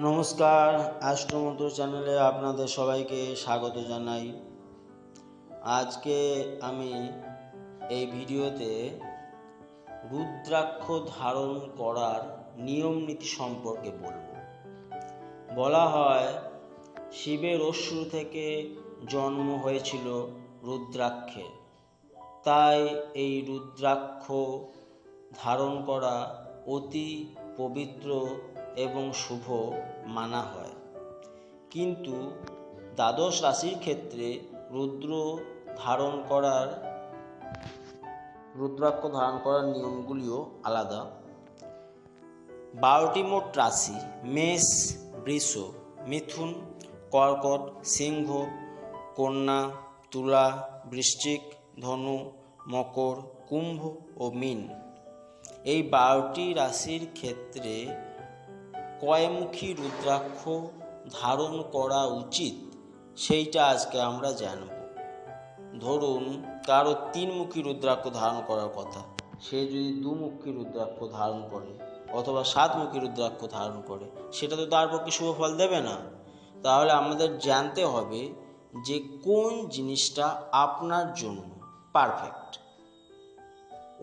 নমস্কার অষ্টমন্ত্র চ্যানেলে আপনাদের সবাইকে স্বাগত জানাই। আজকে আমি এই ভিডিওতে রুদ্রাক্ষ ধারণ করার নিয়ম নীতি সম্পর্কে বলব। বলা হয়, শিবের অশ্রু থেকে জন্ম হয়েছিল রুদ্রাক্ষের তাই এই রুদ্রাক্ষ ধারণ করা অতি পবিত্র এবং শুভ মানা হয়। কিন্তু দ্বাদশ রাশির ক্ষেত্রে রুদ্র ধারণ করার, রুদ্রাক্ষ ধারণ করার নিয়মগুলিও আলাদা। বারোটি মোট রাশি, মেষ, বৃষ, মিথুন, কর্কট, সিংহ, কন্যা, তুলা, বৃশ্চিক, ধনু, মকর, কুম্ভ ও মীন। এই বারোটি রাশির ক্ষেত্রে কয়মুখী রুদ্রাক্ষ ধারণ করা উচিত সেইটা আজকে আমরা জানব। ধরুন কারও তিনমুখী রুদ্রাক্ষ ধারণ করার কথা, সে যদি দুমুখী রুদ্রাক্ষ ধারণ করে অথবা সাতমুখী রুদ্রাক্ষ ধারণ করে, সেটা তো তার পক্ষে শুভ ফল দেবে না। তাহলে আমাদের জানতে হবে যে কোন জিনিসটা আপনার জন্য পারফেক্ট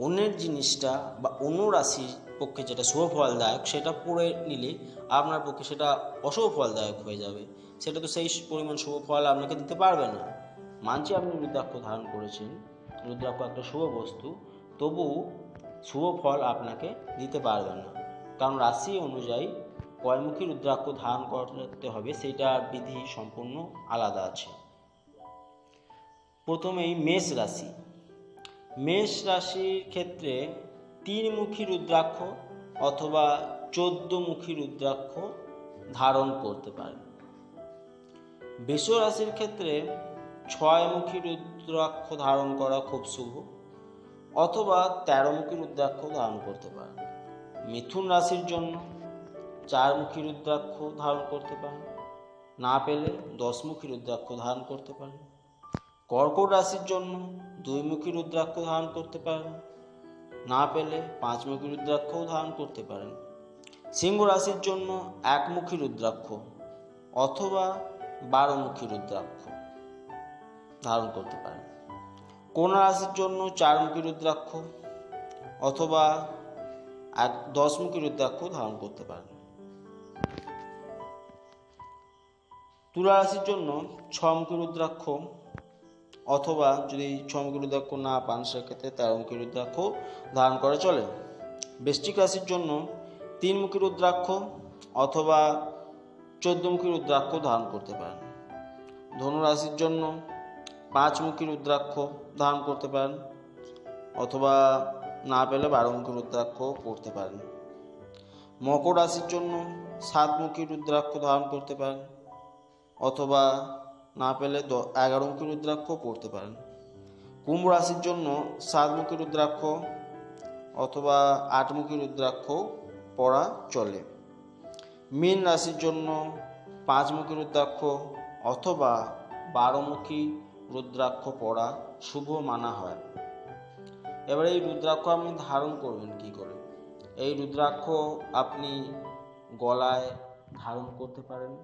অন্যের জিনিসটা বা অন্য রাশির পক্ষে যেটা শুভ ফলদায়ক সেটা পড়ে নিলে আপনার পক্ষে সেটা অশুভ ফলদায়ক হয়ে যাবে। সেটা তো সেই পরিমাণ শুভ ফল আপনাকে দিতে পারবে না। মানছি আপনি রুদ্রাক্ষ ধারণ করেছেন। রুদ্রাক্ষ একটা শুভ বস্তু। তবু শুভ ফল আপনাকে দিতে পারবে না। কারণ রাশি অনুযায়ী কয়মুখী রুদ্রাক্ষ ধারণ করতে হবে সেটার বিধি সম্পূর্ণ আলাদা আছে। প্রথমেই মেষ রাশি। মেষ রাশির ক্ষেত্রে তিনমুখী রুদ্রাক্ষ অথবা চোদ্দমুখী রুদ্রাক্ষ ধারণ করতে পারেন বৃষ রাশির ক্ষেত্রে ছয়মুখী রুদ্রাক্ষ ধারণ করা খুব শুভ অথবা তেরোমুখী রুদ্রাক্ষ ধারণ করতে পারেন মিথুন রাশির জন্য চারমুখী রুদ্রাক্ষ ধারণ করতে পারেন না পেলে দশমুখী রুদ্রাক্ষ ধারণ করতে পারেন কর্কট রাশির জন্য দুইমুখী রুদ্রাক্ষ ধারণ করতে পারেন না পেলে পাঁচমুখী রুদ্রাক্ষও ধারণ করতে পারেন। সিংহ রাশির জন্য একমুখী রুদ্রাক্ষ অথবা বারোমুখী রুদ্রাক্ষ ধারণ করতে পারেন। কন্যা রাশির জন্য চারমুখী রুদ্রাক্ষ অথবা এক দশমুখী রুদ্রাক্ষ ধারণ করতে পারেন। তুলা রাশির জন্য ছমুখী রুদ্রাক্ষ অথবা যদি ছমুখী রুদ্রাক্ষ না পান, সেক্ষেত্রে তেরোমুখী রুদ্রাক্ষ ধারণ করা চলে। বৃশ্চিক রাশির জন্য তিনমুখী রুদ্রাক্ষ অথবা চোদ্দমুখী রুদ্রাক্ষ ধারণ করতে পারেন। ধনু রাশির জন্য পাঁচমুখী রুদ্রাক্ষ ধারণ করতে পারেন অথবা না পেলে বারোমুখী রুদ্রাক্ষ পড়তে পারেন। মকর রাশির জন্য সাতমুখী রুদ্রাক্ষ ধারণ করতে পারেন অথবা না পেলে দ এগারোমুখী রুদ্রাক্ষ পড়তে পারেন। কুম্ভ রাশির জন্য সাতমুখী রুদ্রাক্ষ অথবা আটমুখী রুদ্রাক্ষ পড়া চলে। মীন রাশির জন্য পাঁচমুখী রুদ্রাক্ষ অথবা বারোমুখী রুদ্রাক্ষ পড়া শুভ মানা হয়। এবারে এই রুদ্রাক্ষ আপনি ধারণ করবেন কি করে? এই রুদ্রাক্ষ আপনি গলায় ধারণ করতে পারেন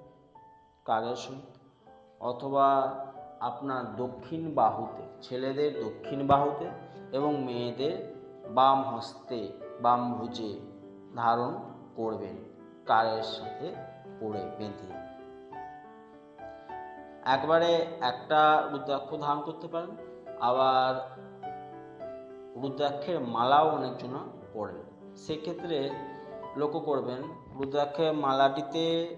সহিত অথবা আপনার দক্ষিণ বাহুতে, ছেলেদের দক্ষিণ বাহুতে এবং মেয়েদের বাম হস্তে, বাম ভুজে ধারণ করবেন, কারের সাথে পরে বেঁধে। একবারে একটা রুদ্রাক্ষ ধারণ করতে পারেন, আবার রুদ্রাক্ষের মালাও অনেকজন পড়েন। সেক্ষেত্রে লক্ষ্য করবেন, রুদ্রাক্ষের মালাটিতে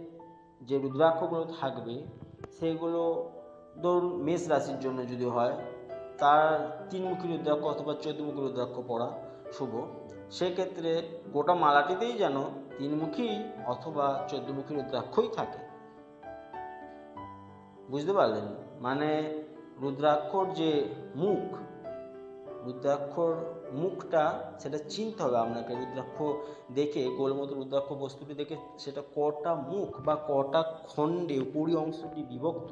যে রুদ্রাক্ষগুলো থাকবে সেগুলো ধরুন মেষ রাশির জন্য যদি হয়, তার তিনমুখী রুদ্রাক্ষ অথবা চোদ্দমুখী রুদ্রাক্ষ পড়া শুভ। সেক্ষেত্রে গোটা মালাটিতেই যেন তিনমুখী অথবা চোদ্দমুখী রুদ্রাক্ষই থাকে। বুঝতে পারলেন? মানে রুদ্রাক্ষর যে মুখ রুদ্রাক্ষর মুখটা, সেটা চিনতে হবে আপনাকে। রুদ্রাক্ষ দেখে গোল মতো রুদ্রাক্ষ বস্তুটি দেখে সেটা কটা মুখ বা কটা খণ্ডে উপরি অংশটি বিভক্ত,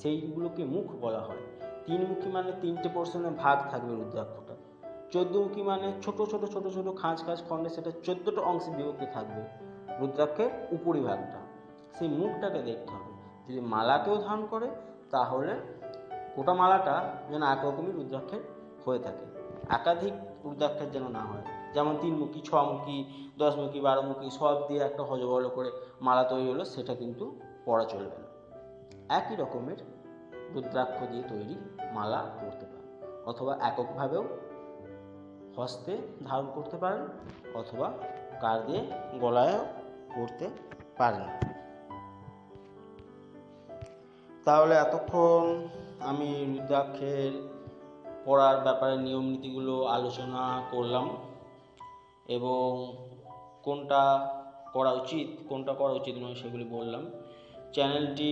সেইগুলোকে মুখ বলা হয়। তিনমুখী মানে তিনটে পোর্শনে ভাগ থাকবে রুদ্রাক্ষটা। চোদ্দমুখী মানে ছোট ছোট ছোট ছোট, খাঁজ খাঁজ খণ্ডে সেটা চোদ্দোটা অংশে বিভক্ত থাকবে রুদ্রাক্ষের উপরিভাগটা সেই মুখটাকে দেখতে হবে। যদি মালাকেও ধারণ করে, তাহলে গোটা মালাটা যেন একরকমই রুদ্রাক্ষের হয়ে থাকে। একাধিক রুদ্রাক্ষের যেন না হয়। যেমন তিনমুখী, ছমুখী, দশমুখী, বারোমুখী সব দিয়ে একটা হজবল করে মালা তৈরি হলো, সেটা কিন্তু পরা চলবে না। একই রকমের রুদ্রাক্ষ দিয়ে তৈরি মালা করতে পারেন। অথবা এককভাবেও হস্তে ধারণ করতে পারেন, অথবা কার দিয়ে গলায়ও করতে পারেন। তাহলে এতক্ষণ আমি রুদ্রাক্ষের পড়ার ব্যাপারে নিয়ম নীতিগুলো আলোচনা করলাম এবং কোনটা করা উচিত, কোনটা করা উচিত নয় সেগুলি বললাম। চ্যানেলটি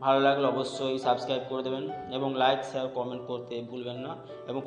ভালো লাগলে অবশ্যই সাবস্ক্রাইব করে দেবেন এবং লাইক, শেয়ার, কমেন্ট করতে ভুলবেন না এবং